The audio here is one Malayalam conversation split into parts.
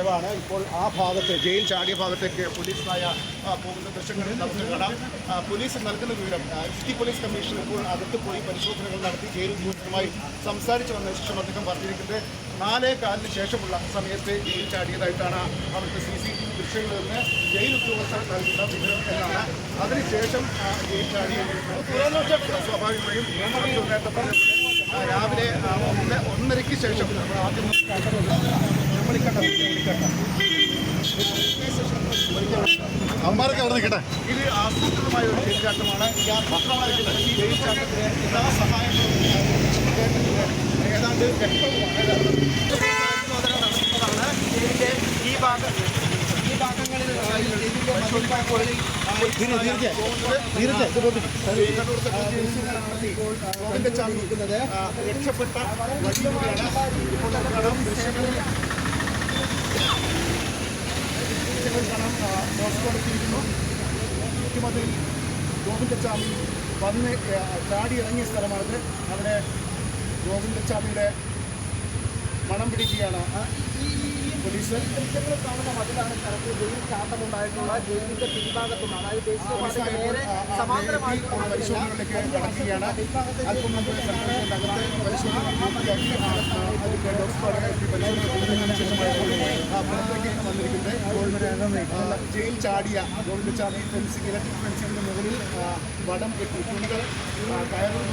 വരവാണ് ഇപ്പോൾ ആ ഭാഗത്ത് ജയിൽ ചാടിയ ഭാഗത്തേക്ക് പോലീസിനായ പോകുന്ന ദൃശ്യങ്ങളിൽ നമുക്ക് കാണാം. പോലീസ് നൽകുന്ന വിവരം സിറ്റി പോലീസ് കമ്മീഷൻ ഇപ്പോൾ അകത്ത് പോയി പരിശോധനകൾ നടത്തി ജയിൽ ഉദ്യോഗസ്ഥരുമായി സംസാരിച്ചു വന്ന ശേഷം അദ്ദേഹം പറഞ്ഞിരിക്കുന്നത് നാലേ കാലിന് ശേഷമുള്ള സമയത്ത് ജയിൽ ചാടിയതായിട്ടാണ് അവർക്ക് സി സി ടി വി ദൃശ്യങ്ങളിൽ നിന്ന് ജയിൽ ഉദ്യോഗസ്ഥർ നൽകുന്ന വിവരം എന്നാണ്. അതിനുശേഷം ജയിൽ ചാടിയ സ്വാഭാവികമായും രാവിലെ ഒന്ന് ഒന്നരയ്ക്ക് ശേഷം നമ്മൾ ആദ്യം അവന്മാരൊക്കെ അവിടെ നിൽക്കട്ടെ. ഇത് ആസൂത്രിതമായ ഒരു ഈ ആസൂത്രിതമായ ഈ ജയിൽചാട്ടത്തിന് എല്ലാ സഹായങ്ങളും ഏതാണ്ട് നടത്തുന്നതാണ് ഇതിന്റെ ഈ ഭാഗം ഈ ഭാഗങ്ങളിൽ ഇതിന്റെ പരിശോധിക്കുമ്പോൾ ഗോവിന്ദ രക്ഷപ്പെട്ട വഴിയാണ് ഇപ്പോൾ കാണാം ദൃശ്യങ്ങളിൽ ദൃശ്യങ്ങൾ കാണാം ആ, മോസ്കോ എത്തിയിരിക്കുന്നു മുഖ്യമന്ത്രി ഗോവിന്ദസ്വാമി വന്ന് ചാടി ഇറങ്ങിയ സ്ഥലമാണിത്. അവിടെ ഗോവിന്ദച്ചാമിയുടെ മണം പിടിക്കുകയാണ് പോലീസ് ദൃശ്യങ്ങൾ കാണുന്ന മതിലാണ് സ്ഥലത്ത് ജയിൽ ചാട്ടമുണ്ടായിട്ടുള്ള ജയിലിന്റെ ചാടി അതായത് ദേശീയപാതയ്ക്ക് നേരെ പരിശോധനകളിലേക്ക് കടക്കുകയാണ് അല്പം മുമ്പ് ജയിൽ ചാടിയ ഗോവിന്ദചാമി ഫെൻസിംഗ് ഇലക്ട്രിക് ഫെൻസിംഗിന് മുകളിൽ വടം കെട്ടി തുണികൾ കയറും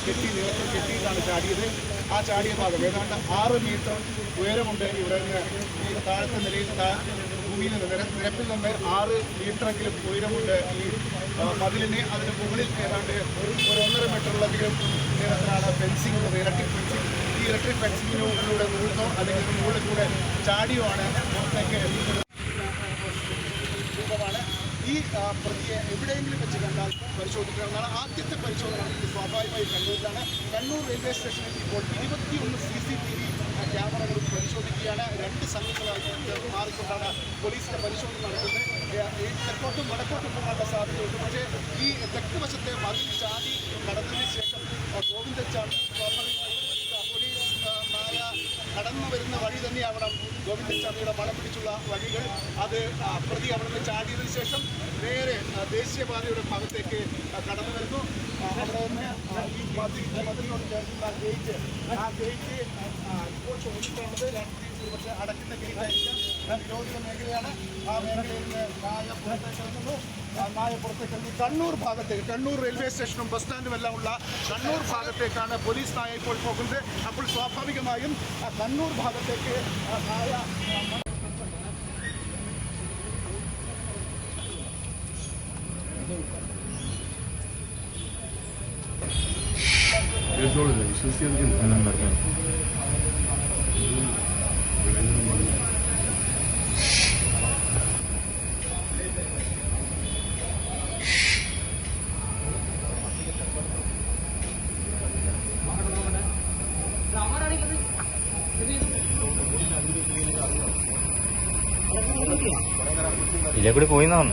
കെട്ടി നീളത്തിൽ കെട്ടിയിട്ടാണ് ചാടിയത് ആ ചാടിയ ഭാഗം. ഏതാണ്ട് ആറ് മീറ്റർ ഉയരമുണ്ട് ഇവിടെ ഈ താഴത്തെ നിലയിൽ ഭൂമിയിൽ നിന്ന് നിര- നിരപ്പിൽ നിന്ന് ആറ് മീറ്ററെങ്കിലും ഉയരമുണ്ട് ഈ മതിലിന് അതിന് മുകളിൽ ഏതാണ്ട് ഒരു ഒന്നര മീറ്ററിലധികം നിരത്തിലാണ് ഫെൻസിംഗ് ഉള്ളത്. Electric fencing. ഈ ഇലക്ട്രിക് ഫെൻസിങ്ങിലൂടെ വീഴ്ന്നോ അല്ലെങ്കിൽ മുകളിൽ കൂടെ ചാടിയോ ആണ് പുറത്തേക്ക് ഈ പ്രതിയെ എവിടെയെങ്കിലും വെച്ച് കണ്ടാൽ പരിശോധിക്കണമെന്നാണ് ആദ്യത്തെ പരിശോധന സ്വാഭാവികമായി കണ്ണൂരിലാണ്. കണ്ണൂർ റെയിൽവേ സ്റ്റേഷനിൽ ഇപ്പോൾ ഇരുപത്തിയൊന്ന് സി സി ടി വി ക്യാമറകളും പരിശോധിക്കുകയാണ്. രണ്ട് സംഘങ്ങളായി മാറിക്കൊണ്ടാണ് പോലീസിന്റെ പരിശോധന നടത്തുന്നത് തെക്കോട്ടും വടക്കോട്ടും പോകാനുള്ള സാധ്യതയുണ്ട്. പക്ഷേ ഈ തെക്ക് വശത്തെ മതിൽ ചാടി കടന്നതിന് ശേഷം ആ, ഗോവിന്ദച്ചാമി സ്വാഭാവികമായും ആ, പോലീസ് ആ, നായ കടന്നു വരുന്ന വഴി തന്നെയാവണം ഗോവിന്ദസ്വാമിയുടെ മണം പിടിച്ചുള്ള വഴികൾ. അത് പ്രതി അവിടെ നിന്ന് ചാടിയതിനു ശേഷം നേരെ ദേശീയപാതയുടെ ഭാഗത്തേക്ക് കടന്നു വരുന്നു. അവിടെ നിന്ന് ഈ മതിലിനോട് ചേർന്നുള്ള ഗേറ്റ് ആ ഗേറ്റ് ഇപ്പോൾ ചോദിച്ചിട്ടുള്ളത് രാത്രി ഒരുപക്ഷെ അടയ്ക്കുന്ന ഗേറ്റ് ആയിരിക്കാം ആ, നിരോധിത മേഖലയാണ്. ആ മേഖലയിൽ നിന്ന് നായ പുറത്തേക്ക് നായ പുറത്തേക്ക് ഇറങ്ങി കണ്ണൂർ ഭാഗത്തേക്ക് കണ്ണൂർ റെയിൽവേ സ്റ്റേഷനും ബസ് സ്റ്റാൻഡും എല്ലാം ഉള്ള കണ്ണൂർ ഭാഗത്തേക്കാണ് പോലീസ് നായ ഇപ്പോൾ പോകുന്നത്. അപ്പോൾ സ്വാഭാവികമായും ആ കണ്ണൂർ ഭാഗത്തേക്ക് ആ വിശ്വസിക്കാൻ ഇതിലെ കൂടി പോയി എന്നാണ്